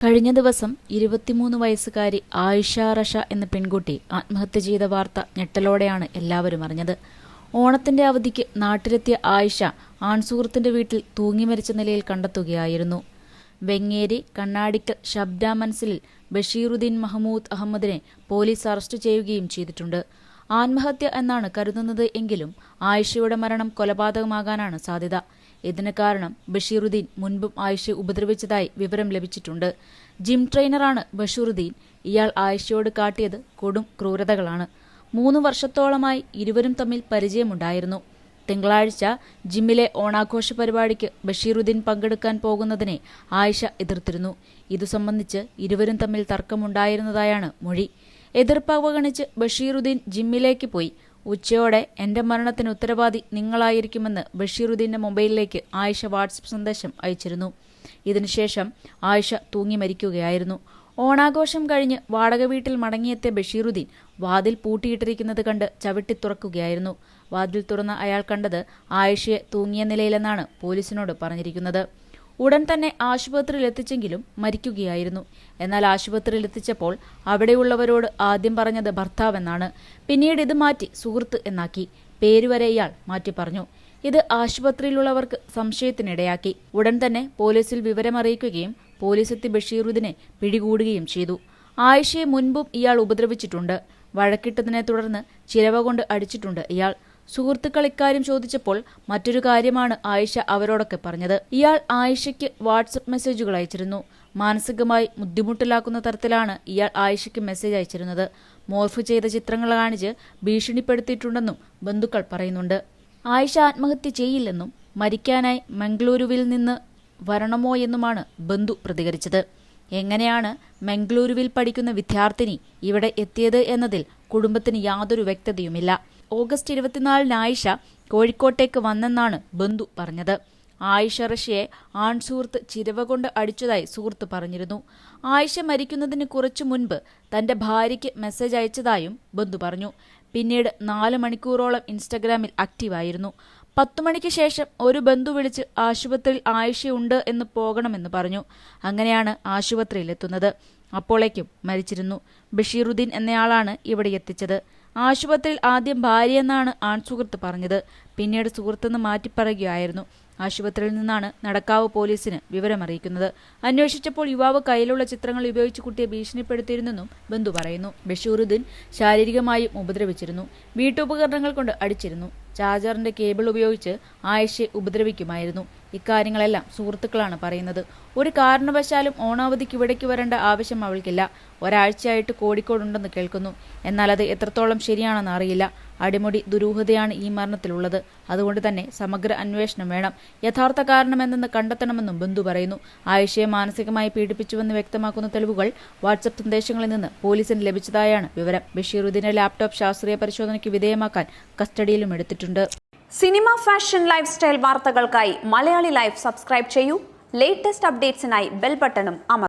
കഴിഞ്ഞ ദിവസം ഇരുപത്തിമൂന്ന് വയസ്സുകാരി ആയിഷ റഷ എന്ന പെൺകുട്ടി ആത്മഹത്യ ചെയ്ത വാർത്ത ഞെട്ടലോടെയാണ് എല്ലാവരും അറിഞ്ഞത്. ഓണത്തിന്റെ അവധിക്ക് നാട്ടിലെത്തിയ ആയിഷ ആൺസുഹൃത്തിന്റെ വീട്ടിൽ തൂങ്ങി മരിച്ച നിലയിൽ കണ്ടെത്തുകയായിരുന്നു. വെങ്ങേരി കണ്ണാടിക്കൽ ശബ്ദ മൻസിലിൽ ബഷീറുദ്ദീൻ മഹമ്മൂദ് അഹമ്മദിനെ പോലീസ് അറസ്റ്റ് ചെയ്യുകയും ചെയ്തിട്ടുണ്ട്. ആത്മഹത്യ എന്നാണ് കരുതുന്നത് എങ്കിലും ആയിഷയുടെ മരണം കൊലപാതകമാകാനാണ് സാധ്യത. ഇതിന് കാരണം ബഷീറുദ്ദീൻ മുൻപും ആയിഷയെ ഉപദ്രവിച്ചതായി വിവരം ലഭിച്ചിട്ടുണ്ട്. ജിം ട്രെയിനറാണ് ബഷീറുദ്ദീൻ. ഇയാൾ ആയിഷയോട് കാട്ടിയത് കൊടും ക്രൂരതകളാണ്. മൂന്ന് വർഷത്തോളമായി ഇരുവരും തമ്മിൽ പരിചയമുണ്ടായിരുന്നു. തിങ്കളാഴ്ച ജിമ്മിലെ ഓണാഘോഷ പരിപാടിക്ക് ബഷീറുദ്ദീൻ പങ്കെടുക്കാൻ പോകുന്നതിനെ ആയിഷ എതിർത്തിരുന്നു. ഇതു സംബന്ധിച്ച് ഇരുവരും തമ്മിൽ തർക്കമുണ്ടായിരുന്നതായാണ് മൊഴി. എതിർപ്പ് അവഗണിച്ച് ബഷീറുദ്ദീൻ ജിമ്മിലേക്ക് പോയി. ഉച്ചയോടെ എന്റെ മരണത്തിന് ഉത്തരവാദി നിങ്ങളായിരിക്കുമെന്ന് ബഷീറുദ്ദീന്റെ മൊബൈലിലേക്ക് ആയിഷ വാട്സപ്പ് സന്ദേശം അയച്ചിരുന്നു. ഇതിനുശേഷം ആയിഷ തൂങ്ങി മരിക്കുകയായിരുന്നു. ഓണാഘോഷം കഴിഞ്ഞ് വാടക വീട്ടിൽ മടങ്ങിയെത്തിയ ബഷീറുദ്ദീൻ വാതിൽ പൂട്ടിയിട്ടിരിക്കുന്നത് കണ്ട് ചവിട്ടി തുറക്കുകയായിരുന്നു. വാതിൽ തുറന്ന അയാൾ കണ്ടത് ആയിഷയെ തൂങ്ങിയ നിലയിലെന്നാണ് പോലീസിനോട് പറഞ്ഞിരിക്കുന്നത്. ഉടൻ തന്നെ ആശുപത്രിയിൽ എത്തിച്ചെങ്കിലും മരിക്കുകയായിരുന്നു. എന്നാൽ ആശുപത്രിയിൽ എത്തിച്ചപ്പോൾ അവിടെയുള്ളവരോട് ആദ്യം പറഞ്ഞത് ഭർത്താവെന്നാണ്. പിന്നീട് ഇത് മാറ്റി സുഹൃത്ത് എന്നാക്കി. പേരുവരെ ഇയാൾ മാറ്റി പറഞ്ഞു. ഇത് ആശുപത്രിയിലുള്ളവർക്ക് സംശയത്തിനിടയാക്കി. ഉടൻ തന്നെ പോലീസിൽ വിവരമറിയിക്കുകയും പോലീസ് എത്തി ബഷീറുദ്ദിനെ പിടികൂടുകയും ചെയ്തു. ആയിഷയെ മുൻപും ഇയാൾ ഉപദ്രവിച്ചിട്ടുണ്ട്. വഴക്കിട്ടതിനെ തുടർന്ന് ചിലവ കൊണ്ട് അടിച്ചിട്ടുണ്ട് ഇയാൾ. സുഹൃത്തുക്കൾ ഇക്കാര്യം ചോദിച്ചപ്പോൾ മറ്റൊരു കാര്യമാണ് ആയിഷ അവരോടൊക്കെ പറഞ്ഞത്. ഇയാൾ ആയിഷയ്ക്ക് വാട്സപ്പ് മെസ്സേജുകൾ അയച്ചിരുന്നു. മാനസികമായി ബുദ്ധിമുട്ടിലാക്കുന്ന തരത്തിലാണ് ഇയാൾ ആയിഷയ്ക്ക് മെസ്സേജ് അയച്ചിരുന്നത്. മോർഫ് ചെയ്ത ചിത്രങ്ങൾ കാണിച്ച് ഭീഷണിപ്പെടുത്തിയിട്ടുണ്ടെന്നും ബന്ധുക്കൾ പറയുന്നുണ്ട്. ആയിഷ ആത്മഹത്യ ചെയ്യില്ലെന്നും മരിക്കാനായി മംഗളൂരുവിൽ നിന്ന് വരണമോ എന്നുമാണ് ബന്ധു പ്രതികരിച്ചത്. എങ്ങനെയാണ് മംഗളൂരുവിൽ പഠിക്കുന്ന വിദ്യാർത്ഥിനി ഇവിടെ എത്തിയത് എന്നതിൽ കുടുംബത്തിന് യാതൊരു വ്യക്തതയുമില്ല. ഓഗസ്റ്റ് ഇരുപത്തിനാലിന് ആയിഷ കോഴിക്കോട്ടേക്ക് വന്നെന്നാണ് ബന്ധു പറഞ്ഞത്. ആയിഷ റഷ്യയെ ആൺ സുഹൃത്ത് ചിരവ കൊണ്ട് അടിച്ചതായി സുഹൃത്ത് പറഞ്ഞിരുന്നു. ആയിഷ മരിക്കുന്നതിന് കുറച്ചു മുൻപ് തന്റെ ഭാര്യയ്ക്ക് മെസ്സേജ് അയച്ചതായും ബന്ധു പറഞ്ഞു. പിന്നീട് നാല് മണിക്കൂറോളം ഇൻസ്റ്റഗ്രാമിൽ ആക്റ്റീവായിരുന്നു. പത്തു മണിക്ക് ശേഷം ഒരു ബന്ധു വിളിച്ച് ആശുപത്രിയിൽ ആയിഷയുണ്ട് എന്ന് പോകണമെന്ന് പറഞ്ഞു. അങ്ങനെയാണ് ആശുപത്രിയിൽ എത്തുന്നത് അപ്പോളേക്കും മരിച്ചിരുന്നു. ബഷീറുദ്ദീൻ എന്നയാളാണ് ഇവിടെ എത്തിച്ചത്. ആശുപത്രിയിൽ ആദ്യം ഭാര്യയെന്നാണ് ആൺസുഹൃത്ത് പറഞ്ഞത്. പിന്നീട് സുഹൃത്തെന്ന് മാറ്റിപ്പറയുകയായിരുന്നു. ആശുപത്രിയിൽ നിന്നാണ് നടക്കാവ് പോലീസിന് വിവരമറിയിക്കുന്നത്. അന്വേഷിച്ചപ്പോൾ യുവാവ് കയ്യിലുള്ള ചിത്രങ്ങൾ ഉപയോഗിച്ച് കുട്ടിയെ ഭീഷണിപ്പെടുത്തിയിരുന്നെന്നും ബന്ധു പറയുന്നു. ബഷീറുദ്ദീൻ ശാരീരികമായും ഉപദ്രവിച്ചിരുന്നു. വീട്ടുപകരണങ്ങൾ കൊണ്ട് അടിച്ചിരുന്നു. ചാർജറിന്റെ കേബിൾ ഉപയോഗിച്ച് ആയിഷയെ ഉപദ്രവിക്കുമായിരുന്നു. ഇക്കാര്യങ്ങളെല്ലാം സുഹൃത്തുക്കളാണ് പറയുന്നത്. ഒരു കാരണവശാലും ഓണാവധിക്ക് ഇവിടേക്ക് വരേണ്ട ആവശ്യം അവൾക്കില്ല. ഒരാഴ്ചയായിട്ട് കോഴിക്കോടുണ്ടെന്ന് കേൾക്കുന്നു. എന്നാൽ അത് എത്രത്തോളം ശരിയാണെന്ന് അറിയില്ല. അടിമുടി ദുരൂഹതയാണ് ഈ മരണത്തിലുള്ളത്. അതുകൊണ്ട് തന്നെ സമഗ്ര അന്വേഷണം വേണം. യഥാർത്ഥ കാരണമെന്തെന്ന് കണ്ടെത്തണമെന്നും ബന്ധു പറയുന്നു. ആയിഷയെ മാനസികമായി പീഡിപ്പിച്ചുവെന്ന് വ്യക്തമാക്കുന്ന തെളിവുകൾ വാട്സപ്പ് സന്ദേശങ്ങളിൽ നിന്ന് പോലീസിന് ലഭിച്ചതായാണ് വിവരം. ബഷീറുദ്ദീന്റെ ലാപ്ടോപ്പ് ശാസ്ത്രീയ പരിശോധനയ്ക്ക് വിധേയമാക്കാൻ കസ്റ്റഡിയിലും എടുത്തിട്ടുണ്ട്. സിനിമ ഫാഷൻ ലൈഫ് സ്റ്റൈൽ വാർത്തകൾക്കായി മലയാളി ലൈഫ് സബ്സ്ക്രൈബ് ചെയ്യൂ. ലേറ്റസ്റ്റ് അപ്ഡേറ്റ്സിനായി ബെൽ ബട്ടണും അമർ